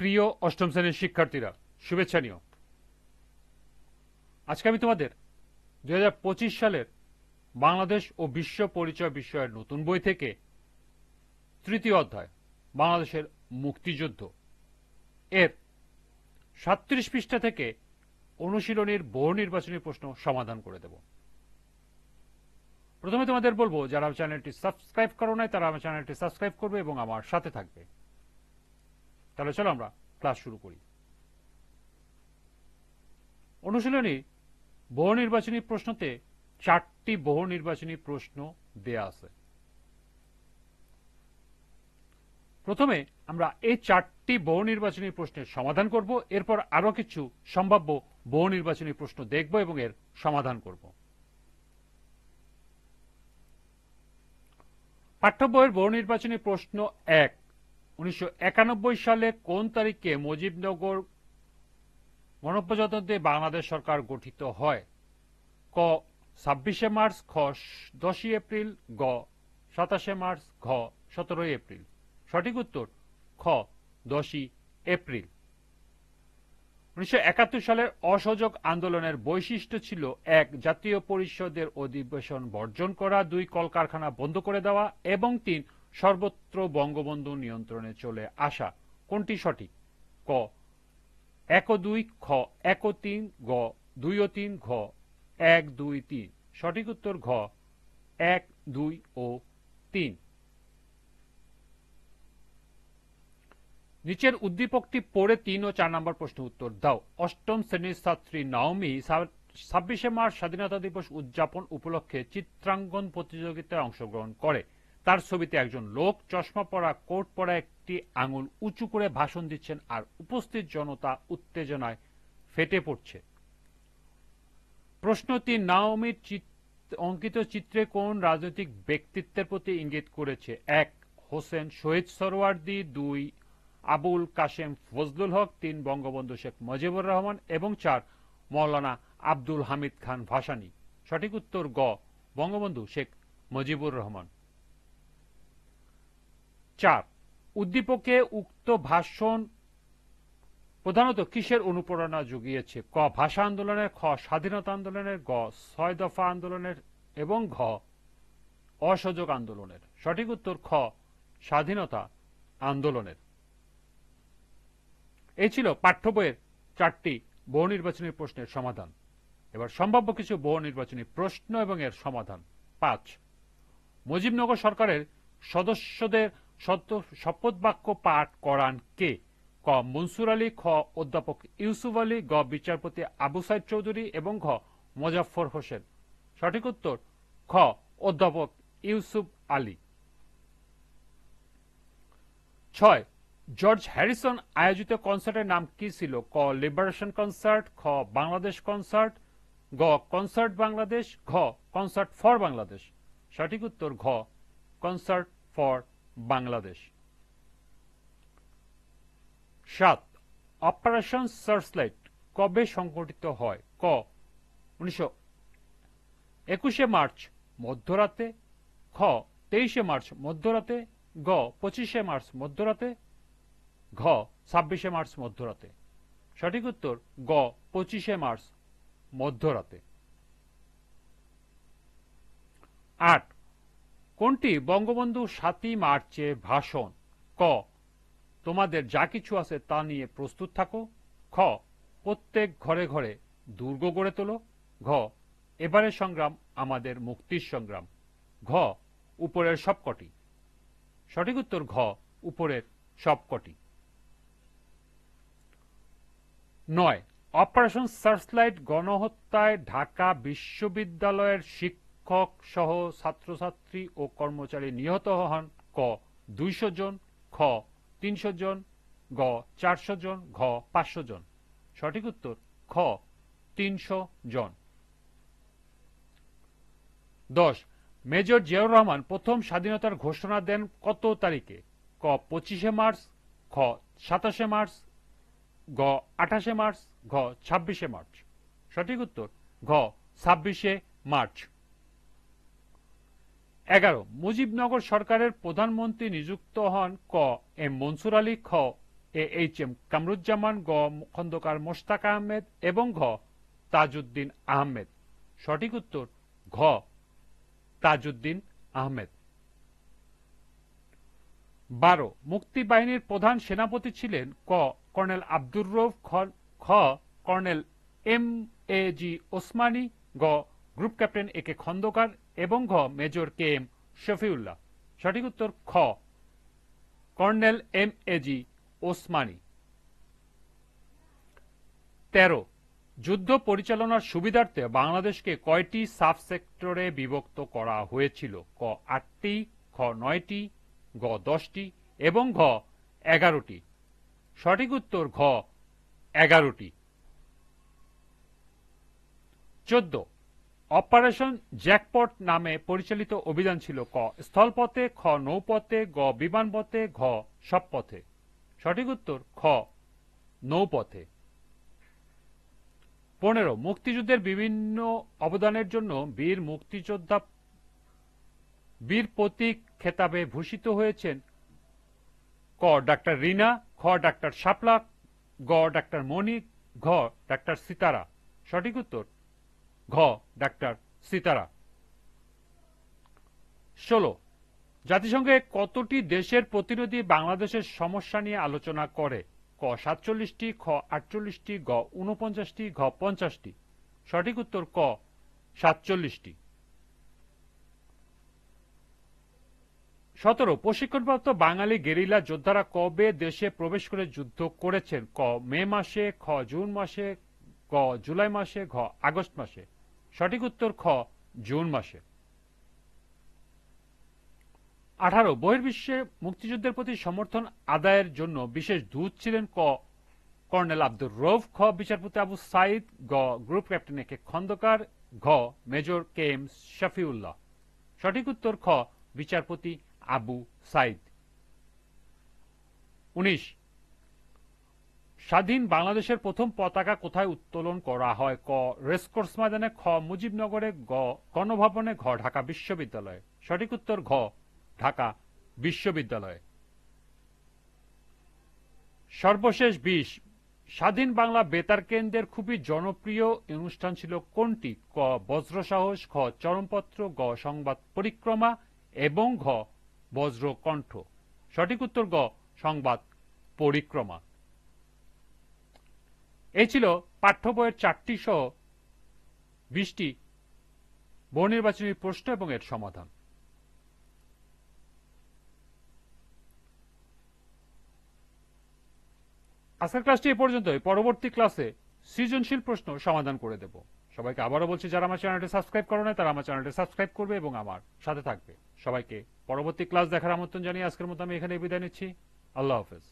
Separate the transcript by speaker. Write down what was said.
Speaker 1: প্রিয় অষ্টম শ্রেণির শিক্ষার্থীরা, শুভেচ্ছা নিও। আজকে আমি তোমাদের দু হাজার পঁচিশ সালের বাংলাদেশ ও বিশ্ব পরিচয় বিষয়ের নতুন বই থেকে তৃতীয় অধ্যায়, বাংলাদেশের মুক্তিযুদ্ধ। এর সাত্রিশ পৃষ্ঠা থেকে অনুশীলনীর বহু নির্বাচনী প্রশ্ন সমাধান করে দেব। প্রথমে তোমাদের বলব, যারা চ্যানেলটি সাবস্ক্রাইব করো নাই, তারা আমার চ্যানেলটি সাবস্ক্রাইব করবে এবং আমার সাথে থাকবে। তাহলে চলো আমরা ক্লাস শুরু করি। অনুশীলনী, বহু নির্বাচনী প্রশ্নতে চারটি বহু নির্বাচনী প্রশ্ন দেয়া আছে। প্রথমে আমরা এই চারটি বহু নির্বাচনী প্রশ্নের সমাধান করব, এরপর আরও কিছু সম্ভাব্য বহু নির্বাচনী প্রশ্ন দেখব এবং এর সমাধান করব। পাঠ্য বইয়ের বহু নির্বাচনী প্রশ্ন এক উনিশশো সালে কোন তারিখে মুজিবনগর গণপ্রজাতন্ত্রে বাংলাদেশ সরকার গঠিত হয়? ক, ছাব্বিশে মার্চ, খ, দশই এপ্রিল, গ, সাতাশে মার্চ, ঘ, সতেরোই এপ্রিল। সঠিক উত্তর, খ, দশই এপ্রিল। উনিশশো একাত্তর সালের অসহযোগ আন্দোলনের বৈশিষ্ট্য ছিল এক, জাতীয় পরিষদের অধিবেশন বর্জন করা, দুই, কলকারখানা বন্ধ করে দেওয়া এবং তিন সর্বত্র বঙ্গবন্ধু নিয়ন্ত্রণে চলে আসা কোনটি সঠিক? ক এক দুই খ এক তিন গ দুই ও তিন ঘ এক দুই তিন সঠিক উত্তর ঘ, এক, দুই ও তিন। নিচের উদ্দীপকটি পড়ে তিন ও চার নম্বর প্রশ্ন উত্তর দাও। অষ্টম শ্রেণির ছাত্রী নাওমি ছাব্বিশে মার্চ স্বাধীনতা দিবস উদযাপন উপলক্ষে চিত্রাঙ্গন প্রতিযোগিতায় অংশগ্রহণ করে। তার ছবিতে একজন লোক চশমা পরা, কোট পরা একটি আঙুল উঁচু করে ভাষণ দিচ্ছেন আর উপস্থিত জনতা উত্তেজনায় ফেটে পড়ছে। প্রশ্নটি নাওমির অঙ্কিত চিত্রে কোন রাজনৈতিক ব্যক্তিত্বের প্রতি ইঙ্গিত করেছে? এক, হোসেন শহীদ সরোয়ার্দি দুই, আবুল কাশেম ফজলুল হক। তিন, বঙ্গবন্ধু শেখ মুজিবুর রহমান। এবং চার, মৌলানা আব্দুল হামিদ খান ভাসানী। সঠিক উত্তর গ, বঙ্গবন্ধু শেখ মুজিবুর রহমান। চার, উদ্দীপকে উক্ত ভাষণ প্রধানত কিসের অনুপ্রেরণা জুগিয়েছে? ক, ভাষা আন্দোলনের, খ, স্বাধীনতা আন্দোলনের, গ, ছয় দফা আন্দোলনের এবং ঘ, অসহযোগ আন্দোলনের। সঠিক উত্তর, খ, স্বাধীনতা আন্দোলনের। এই ছিল পাঠ্য বইয়ের চারটি বহু নির্বাচনী প্রশ্নের সমাধান। এবার সম্ভাব্য কিছু বহু নির্বাচনী প্রশ্ন এবং এর সমাধান। পাঁচ, মুজিবনগর সরকারের সদস্যদের শপথ বাক্য পাঠ করান কে? ক. মনসুর আলী, খ. অধ্যাপক ইউসুফ আলী, গ. বিচারপতি আবু সাইদ চৌধুরী এবং ঘ. মোজাফর হোসেন। সঠিক উত্তর, খ. অধ্যাপক ইউসুফ আলী। ছয়. জর্জ হ্যারিসন আয়োজিত কনসার্টের নাম কি ছিল? ক. লিবারেশন কনসার্ট, খ. বাংলাদেশ কনসার্ট, গ. কনসার্ট বাংলাদেশ, ঘ. Concert for Bangladesh. সঠিক উত্তর, ঘ. Concert for Bangladesh. সাত, অপারেশন সার্চলাইট কবে সংগঠিত হয়? ক, উনিশশো একুশে মার্চ মধ্যরাতে, খ, তেইশে মার্চ মধ্যরাতে, গ, পঁচিশে মার্চ মধ্যরাতে, ঘ, ছাব্বিশে মার্চ মধ্যরাতে। সঠিক উত্তর, গ, পঁচিশে মার্চ মধ্যরাতে। আট কোনটি বঙ্গবন্ধু সাতই মার্চে ভাষণ? ক, তোমাদের যা কিছু আছে তা নিয়ে প্রস্তুত থাকো। খ, প্রত্যেক ঘরে ঘরে দুর্গ গড়ে তোলো। ঘ, এবারের সংগ্রাম আমাদের মুক্তির সংগ্রাম। ঘ, উপরের সবকটি। সঠিক উত্তর ঘ, উপরের সবকটি। নয়, অপারেশন সার্চলাইট গণহত্যায় ঢাকা বিশ্ববিদ্যালয়ের শিক্ষক সহ ছাত্রছাত্রী ও কর্মচারী নিহত হন। ক, দুইশো জন। খ, তিনশো জন। গ, চারশো জন। ঘ, পাঁচশো জন। সঠিক উত্তর, খ, তিনশো জন। দশ, মেজর জিয়াউর রহমান প্রথম স্বাধীনতার ঘোষণা দেন কত তারিখে? ক, পঁচিশে মার্চ। খ, সাতাশে মার্চ। গ, আঠাশে মার্চ। ঘ, ছাব্বিশে মার্চ। সঠিক উত্তর, ঘ, ছাব্বিশে মার্চ। এগারো, মুজিবনগর সরকারের প্রধানমন্ত্রী নিযুক্ত হন ক, এম মনসুর আলী, খ, এ এইচ এম কামরুজ্জামান, গ, খন্দকার মোশতাক আহমেদ এবং ঘ, তাজউদ্দিন আহমেদ। সঠিক উত্তর, ঘ, তাজউদ্দিন আহমেদ। বারো, মুক্তিবাহিনীর প্রধান সেনাপতি ছিলেন ক, কর্নেল আব্দুর রৌফ খ- খ, colonel M A G Osmani, গ group captain A K Khandakar এবং ঘ মেজর কে এম শফিউল্লাহ। সঠিক উত্তর খ। Colonel M A G Osmani. তেরো। যুদ্ধ পরিচালনার সুবিধার্থে বাংলাদেশকে কয়টি সাব সেক্টরে বিভক্ত করা হয়েছিল? ক আটটি, খ নয়টি, গ দশটি এবং ঘ এগারোটি। সঠিক উত্তর ঘ এগারোটি। চোদ্দ। অপারেশন জ্যাকপট নামে পরিচালিত অভিযান ছিল ক। স্থলপথে খ, নৌপথে গ, বিমানপথে ঘ সব পথে সঠিক উত্তর, খ, নৌপথে। পনেরো, মুক্তিযুদ্ধের বিভিন্ন অবদানের জন্য বীর মুক্তিযোদ্ধা বীর প্রতীক খেতাবে ভূষিত হয়েছেন ক, ডাক্তার রিনা, খ, ডাক্তার শাপলা, গ, ডাক্তার মণি ঘ, ডাক্তার সিতারা। সঠিক উত্তর ঘ, ডাক্তার, সিতারা। ষোলো, জাতিসংঘে কতটি দেশের প্রতিনিধি বাংলাদেশের সমস্যা নিয়ে আলোচনা করে? ক, সাতচল্লিশটি, খ, আটচল্লিশটি, গ উনপঞ্চাশটি ঘ, পঞ্চাশটি। সঠিক উত্তর ক, সাতচল্লিশটি। সতেরো, প্রশিক্ষণপ্রাপ্ত বাঙালি গেরিলা যোদ্ধারা কবে দেশে প্রবেশ করে যুদ্ধ করেছেন? ক, মে মাসে, খ, জুন মাসে, গ, জুলাই মাসে, ঘ, আগস্ট মাসে। সঠিক উত্তর খ, জুন মাসে। আঠারো, বহির্বিশ্বে মুক্তিযুদ্ধের প্রতি সমর্থন আদায়ের জন্য বিশেষ দূত ছিলেন ক, কর্নেল আব্দুর রৌফ, খ, বিচারপতি আবু সাইদ, গ, group captain A K Khandakar, ঘ, মেজর কে এম শফিউল্লাহ। সঠিক উত্তর খ, বিচারপতি আবু সাইদ। উনিশ স্বাধীন বাংলাদেশের প্রথম পতাকা কোথায় উত্তোলন করা হয়? ক, রেসকোর্স ময়দানে, খ, মুজিবনগরে, গ, গণভবনে, ঘ, ঢাকা বিশ্ববিদ্যালয়। সঠিক উত্তর, ঘ, ঢাকা বিশ্ববিদ্যালয়। সর্বশেষ বিশ, স্বাধীন বাংলা বেতার কেন্দ্রের খুবই জনপ্রিয় অনুষ্ঠান ছিল কোনটি? ক বজ্র সাহস খ, চরমপত্র, গ, সংবাদ পরিক্রমা এবং ঘ বজ্র কণ্ঠ সঠিক উত্তর গ সংবাদ পরিক্রমা। এই ছিল পাঠ্য বইয়ের চারটি সহ বিশটি বহু নির্বাচনী প্রশ্ন এবং এর সমাধান। আজকের ক্লাসটি এ পর্যন্তই। পরবর্তী ক্লাসে সৃজনশীল প্রশ্ন সমাধান করে দেব। সবাইকে আবারও বলছি, যারা আমার চ্যানেলটি সাবস্ক্রাইব করো না তারা আমার চ্যানেলটি সাবস্ক্রাইব করবে এবং আমার সাথে থাকবে। সবাইকে পরবর্তী ক্লাস দেখার আমন্ত্রণ জানিয়ে আজকের মতো আমি এখানে বিদায় নিচ্ছি। আল্লাহ হাফেজ।